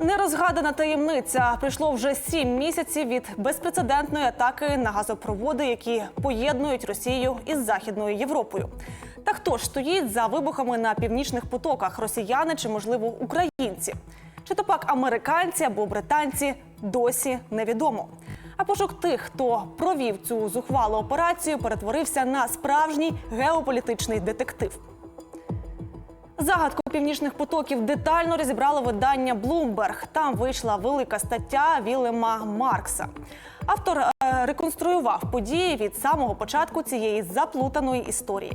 Нерозгадана таємниця прийшло вже сім місяців від безпрецедентної атаки на газопроводи, які поєднують Росію із Західною Європою. Та хто ж стоїть за вибухами на північних потоках? Росіяни чи, можливо, українці? Чи то пак американці або британці досі невідомо. А пошук тих, хто провів цю зухвалу операцію, перетворився на справжній геополітичний детектив. Загадку північних потоків детально розібрало видання Bloomberg. Там вийшла велика стаття Вілема Маркса. Автор е, реконструював події від самого початку цієї заплутаної історії.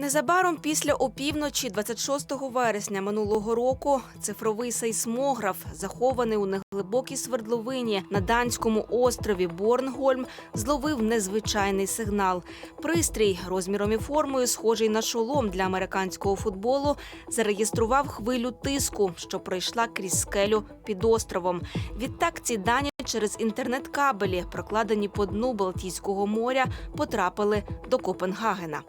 Незабаром після опівночі 26 вересня минулого року цифровий сейсмограф, захований у неглибокій свердловині на данському острові Борнгольм, зловив незвичайний сигнал. Пристрій розміром і формою, схожий на шолом для американського футболу, зареєстрував хвилю тиску, що пройшла крізь скелю під островом. Відтак ці дані через інтернет-кабелі, прокладені по дну Балтійського моря, потрапили до Копенгагена.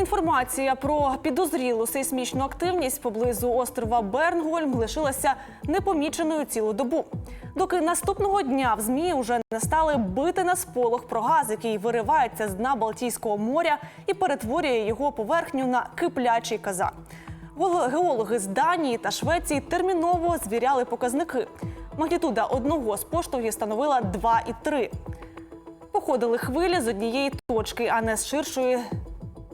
Інформація про підозрілу сейсмічну активність поблизу острова Бернгольм лишилася непоміченою цілу добу. Доки наступного дня в змі вже не стали бити на сполох про газ, який виривається з дна Балтійського моря і перетворює його поверхню на киплячий казан. Геологи з Данії та Швеції терміново звіряли показники. Магнітуда одного з поштовхів становила 2,3. Походили хвилі з однієї точки, а не з ширшої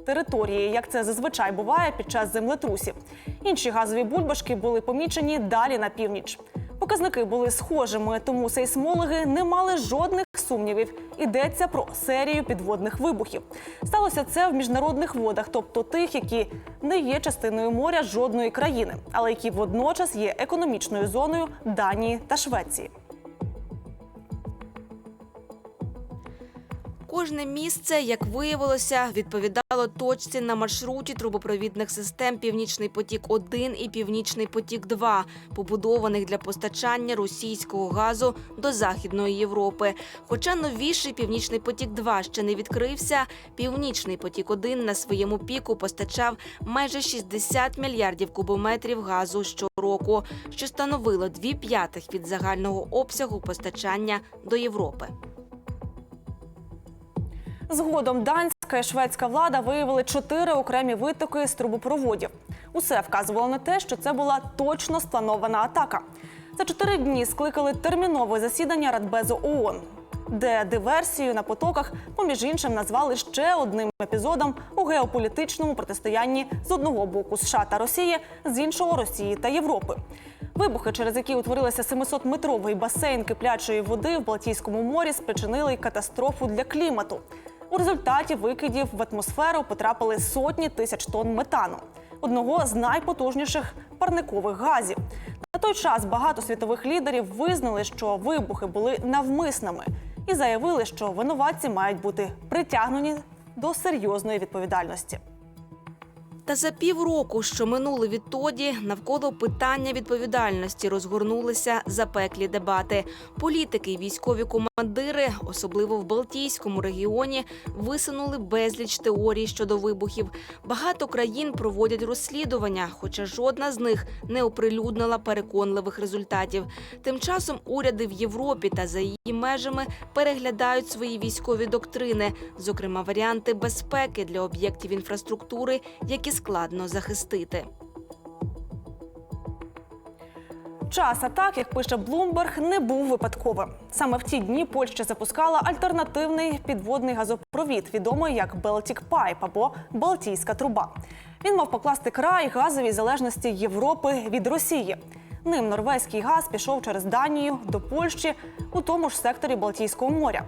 території, як це зазвичай буває під час землетрусів. Інші газові бульбашки були помічені далі на північ. Показники були схожими, тому сейсмологи не мали жодних сумнівів. Йдеться про серію підводних вибухів. Сталося це в міжнародних водах, тобто тих, які не є частиною моря жодної країни, але які водночас є економічною зоною Данії та Швеції. Кожне місце, як виявилося, відповідало точці на маршруті трубопровідних систем Північний потік 1 і Північний потік 2 побудованих для постачання російського газу до Західної Європи. Хоча новіший Північний потік 2 ще не відкрився, Північний потік 1 на своєму піку постачав майже 60 мільярдів кубометрів газу щороку, що становило дві п'ятих від загального обсягу постачання до Європи. Згодом данська і шведська влада виявили чотири окремі витоки з трубопроводів. Усе вказувало на те, що це була точно спланована атака. За чотири дні скликали термінове засідання Радбезу ООН, де диверсію на потоках, поміж іншим, назвали ще одним епізодом у геополітичному протистоянні з одного боку США та Росії, з іншого Росії та Європи. Вибухи, через які утворилася 700-метровий басейн киплячої води в Балтійському морі, спричинили катастрофу для клімату. У результаті викидів в атмосферу потрапили сотні тисяч тонн метану, одного з найпотужніших парникових газів. На той час багато світових лідерів визнали, що вибухи були навмисними, і заявили, що винуватці мають бути притягнені до серйозної відповідальності. Та за півроку, що минули відтоді, навколо питання відповідальності розгорнулися запеклі дебати. Політики і військові командири, особливо в Балтійському регіоні, висунули безліч теорій щодо вибухів. Багато країн проводять розслідування, хоча жодна з них не оприлюднила переконливих результатів. Тим часом уряди в Європі та за її межами переглядають свої військові доктрини, зокрема варіанти безпеки для об'єктів інфраструктури, які складно захистити. Час атак, як пише Bloomberg, не був випадковим. Саме в ті дні Польща запускала альтернативний підводний газопровід, відомий як Baltic Pipe або Балтійська труба. Він мав покласти край газовій залежності Європи від Росії. Ним норвезький газ пішов через Данію до Польщі у тому ж секторі Балтійського моря.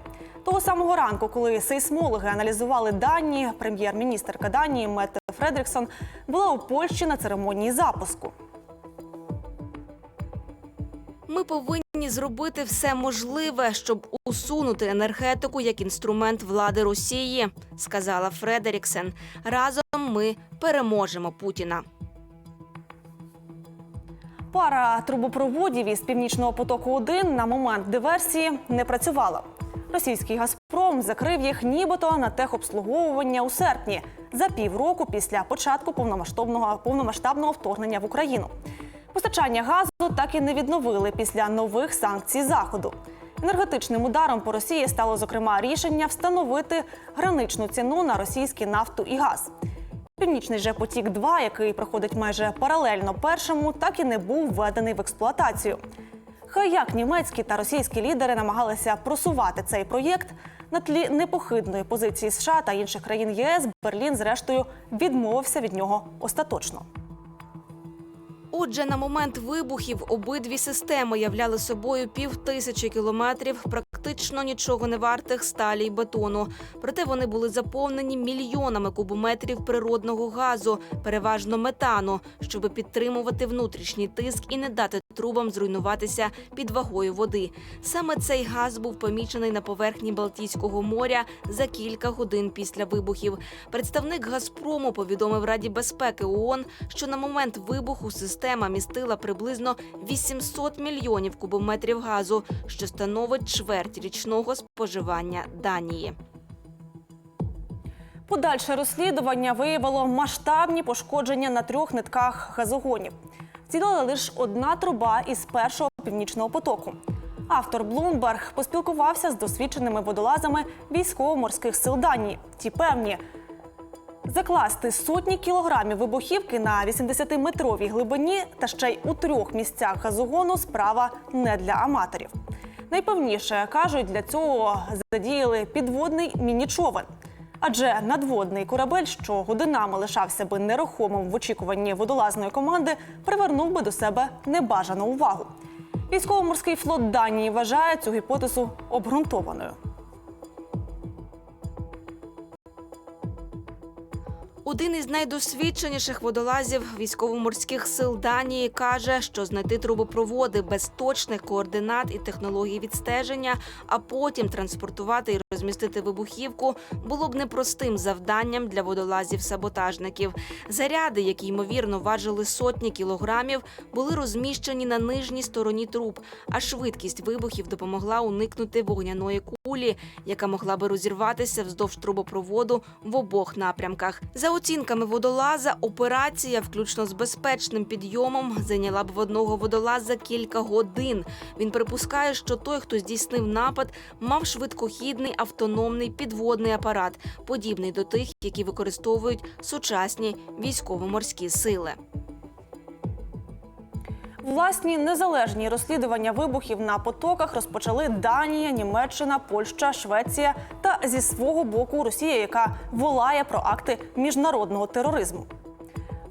Того самого ранку, коли сейсмологи аналізували дані, прем'єр-міністерка Данії Мете Фредріксон була у Польщі на церемонії запуску. Ми повинні зробити все можливе, щоб усунути енергетику як інструмент влади Росії, сказала Фредеріксен. Разом ми переможемо Путіна. Пара трубопроводів із північного потоку 1 на момент диверсії не працювала. Російський Газпром закрив їх нібито на техобслуговування у серпні за півроку після початку повномасштабного повномасштабного вторгнення в Україну. Постачання газу так і не відновили після нових санкцій заходу. Енергетичним ударом по Росії стало зокрема рішення встановити граничну ціну на російський нафту і газ. Північний же потік 2 який проходить майже паралельно першому, так і не був введений в експлуатацію. Хай як німецькі та російські лідери намагалися просувати цей проєкт на тлі непохидної позиції США та інших країн ЄС, Берлін, зрештою, відмовився від нього остаточно. Отже, на момент вибухів обидві системи являли собою півтисячі кілометрів практично нічого не вартих сталі й бетону. Проте вони були заповнені мільйонами кубометрів природного газу, переважно метану, щоб підтримувати внутрішній тиск і не дати трубам зруйнуватися під вагою води. Саме цей газ був помічений на поверхні Балтійського моря за кілька годин після вибухів. Представник Газпрому повідомив Раді безпеки ООН, що на момент вибуху система містила приблизно 800 мільйонів кубометрів газу, що становить чверть річного споживання Данії. Подальше розслідування виявило масштабні пошкодження на трьох нитках газогонів. Цілила лише одна труба із першого північного потоку. Автор Bloomberg поспілкувався з досвідченими водолазами військово-морських сил Данії. Ті певні, закласти сотні кілограмів вибухівки на 80-метровій глибині та ще й у трьох місцях газогону справа не для аматорів. Найпевніше кажуть, для цього задіяли підводний міні-човен. Адже надводний корабель, що годинами лишався би нерухомим в очікуванні водолазної команди, привернув би до себе небажану увагу. Військово-морський флот Данії вважає цю гіпотезу обґрунтованою. Один із найдосвідченіших водолазів військово-морських сил Данії каже, що знайти трубопроводи без точних координат і технологій відстеження, а потім транспортувати і розмістити вибухівку, було б непростим завданням для водолазів-саботажників. Заряди, які ймовірно важили сотні кілограмів, були розміщені на нижній стороні труб, а швидкість вибухів допомогла уникнути вогняної кулі, яка могла би розірватися вздовж трубопроводу в обох напрямках. За оцінками водолаза, операція, включно з безпечним підйомом, зайняла б в одного водолаза кілька годин. Він припускає, що той, хто здійснив напад, мав швидкохідний автономний підводний апарат, подібний до тих, які використовують сучасні військово-морські сили. Власні незалежні розслідування вибухів на потоках розпочали Данія, Німеччина, Польща, Швеція та зі свого боку Росія, яка волає про акти міжнародного тероризму.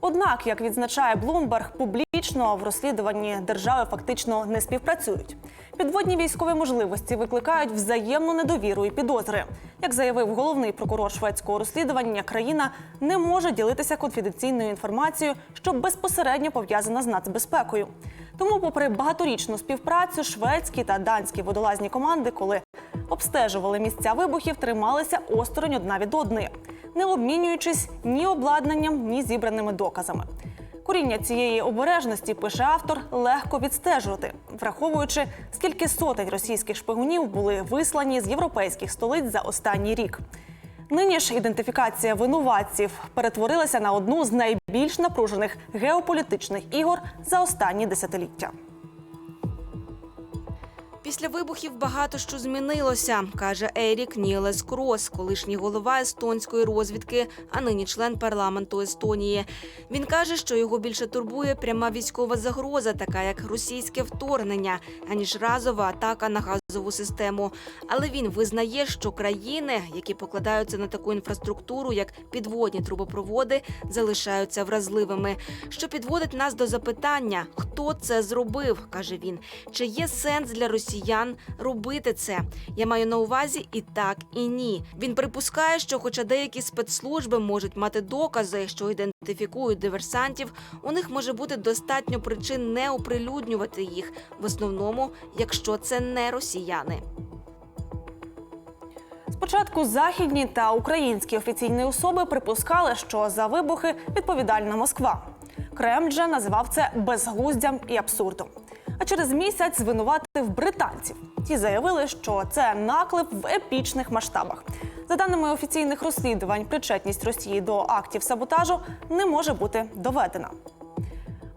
Однак, як відзначає Блумберг, публічно в розслідуванні держави фактично не співпрацюють. Підводні військові можливості викликають взаємну недовіру і підозри. Як заявив головний прокурор шведського розслідування, країна не може ділитися конфіденційною інформацією, що безпосередньо пов'язана з нацбезпекою. Тому, попри багаторічну співпрацю, шведські та данські водолазні команди, коли обстежували місця вибухів, трималися осторонь одна від одної, не обмінюючись ні обладнанням, ні зібраними доказами. Коріння цієї обережності, пише автор, легко відстежувати, враховуючи, скільки сотень російських шпигунів були вислані з європейських столиць за останній рік. Нині ж ідентифікація винуватців перетворилася на одну з найбільш напружених геополітичних ігор за останні десятиліття. Після вибухів багато що змінилося, каже Ерік Нілес Крос, колишній голова естонської розвідки, а нині член парламенту Естонії. Він каже, що його більше турбує пряма військова загроза, така як російське вторгнення, аніж разова атака на газову систему. Але він визнає, що країни, які покладаються на таку інфраструктуру, як підводні трубопроводи, залишаються вразливими. Що підводить нас до запитання, хто це зробив, каже він. Чи є сенс для росіян робити це? Я маю на увазі і так, і ні. Він припускає, що, хоча деякі спецслужби можуть мати докази, що ідентифікують диверсантів, у них може бути достатньо причин не оприлюднювати їх, в основному, якщо це не росіяни. Спочатку західні та українські офіційні особи припускали, що за вибухи відповідальна Москва. Кремль же називав це безглуздям і абсурдом. А через місяць звинуватив британців. Ті заявили, що це наклеп в епічних масштабах. За даними офіційних розслідувань, причетність Росії до актів саботажу не може бути доведена.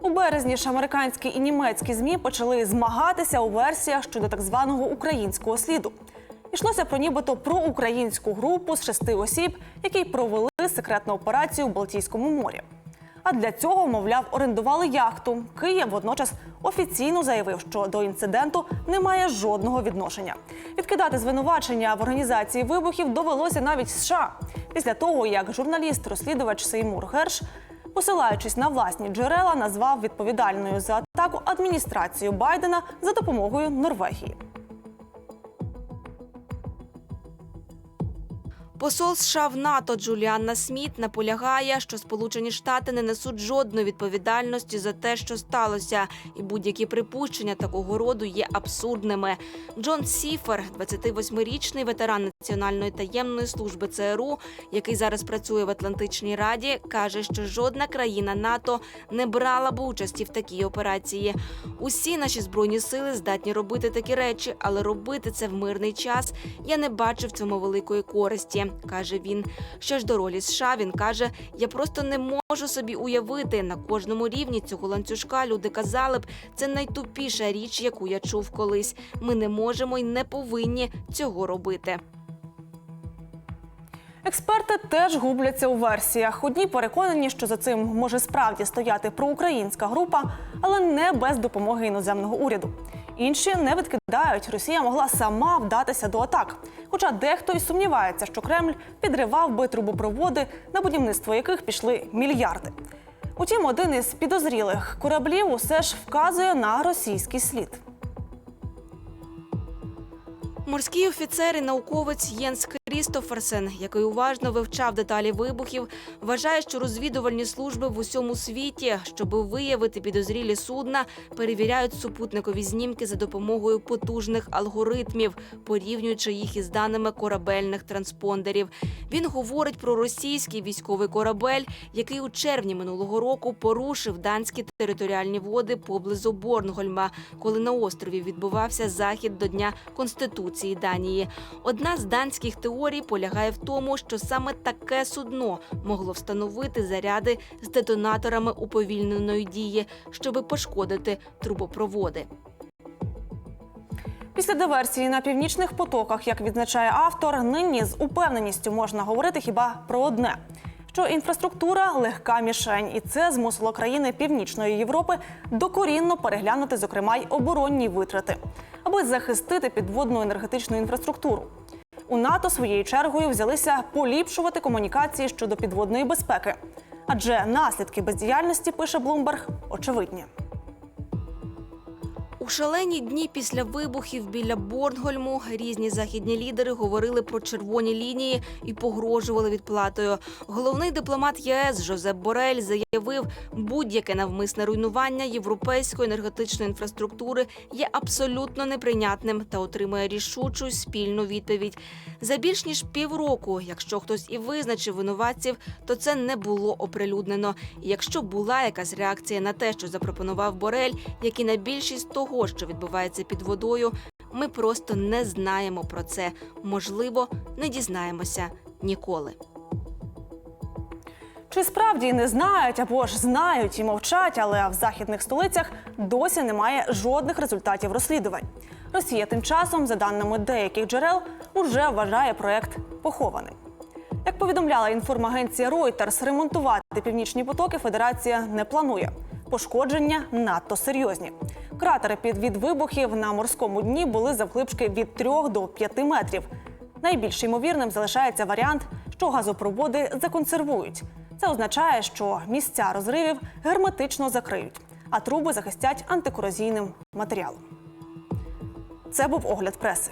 У березні ж американські і німецькі змі почали змагатися у версіях щодо так званого українського сліду. Йшлося про нібито про українську групу з шести осіб, які провели секретну операцію в Балтійському морі. А для цього, мовляв, орендували яхту. Київ водночас офіційно заявив, що до інциденту немає жодного відношення. Відкидати звинувачення в організації вибухів довелося навіть США після того, як журналіст-розслідувач Сеймур Герш Посилаючись на власні джерела, назвав відповідальною за атаку адміністрацію Байдена за допомогою Норвегії. Посол США в НАТО Джуліанна Сміт наполягає, що Сполучені Штати не несуть жодної відповідальності за те, що сталося, і будь-які припущення такого роду є абсурдними. Джон Сіфер, 28-річний ветеран Національної таємної служби ЦРУ, який зараз працює в Атлантичній Раді, каже, що жодна країна НАТО не брала б участі в такій операції. Усі наші збройні сили здатні робити такі речі, але робити це в мирний час я не бачив в цьому великої користі, каже він. Що ж до ролі США, він каже: я просто не можу собі уявити на кожному рівні цього ланцюжка. Люди казали б, це найтупіша річ, яку я чув колись. Ми не можемо і не повинні цього робити. Експерти теж губляться у версіях. Одні переконані, що за цим може справді стояти проукраїнська група, але не без допомоги іноземного уряду. Інші не відкидають, Росія могла сама вдатися до атак. Хоча дехто й сумнівається, що Кремль підривав би трубопроводи, на будівництво яких пішли мільярди. Утім, один із підозрілих кораблів усе ж вказує на російський слід. Морський офіцер і науковець Єнс Крістоферсен, який уважно вивчав деталі вибухів, вважає, що розвідувальні служби в усьому світі, щоб виявити підозрілі судна, перевіряють супутникові знімки за допомогою потужних алгоритмів, порівнюючи їх із даними корабельних транспондерів. Він говорить про російський військовий корабель, який у червні минулого року порушив данські територіальні води поблизу Борнгольма, коли на острові відбувався захід до Дня Конституції Данії. Одна з данських теорій полягає в тому, що саме таке судно могло встановити заряди з детонаторами уповільненої дії, щоби пошкодити трубопроводи. Після диверсії на північних потоках, як відзначає автор, нині з упевненістю можна говорити хіба про одне. Що інфраструктура легка мішень, і це змусило країни Північної Європи докорінно переглянути, зокрема, й оборонні витрати, аби захистити підводну енергетичну інфраструктуру. У НАТО своєю чергою взялися поліпшувати комунікації щодо підводної безпеки, адже наслідки бездіяльності пише Блумберг очевидні. У шалені дні після вибухів біля Борнгольму різні західні лідери говорили про червоні лінії і погрожували відплатою. Головний дипломат ЄС Жозеп Борель заявив, будь-яке навмисне руйнування європейської енергетичної інфраструктури є абсолютно неприйнятним та отримує рішучу спільну відповідь. За більш ніж півроку, якщо хтось і визначив винуватців, то це не було оприлюднено. Якщо була якась реакція на те, що запропонував Борель, як і на більшість того, що відбувається під водою, ми просто не знаємо про це. Можливо, не дізнаємося ніколи. Чи справді не знають або ж знають і мовчать, але в західних столицях досі немає жодних результатів розслідувань. Росія тим часом, за даними деяких джерел, уже вважає проект похований. Як повідомляла інформагенція Reuters, ремонтувати північні потоки Федерація не планує. Пошкодження надто серйозні. Кратери під від вибухів на морському дні були завглибшки від 3 до 5 метрів. Найбільш ймовірним залишається варіант, що газопроводи законсервують. Це означає, що місця розривів герметично закриють, а труби захистять антикорозійним матеріалом. Це був огляд преси.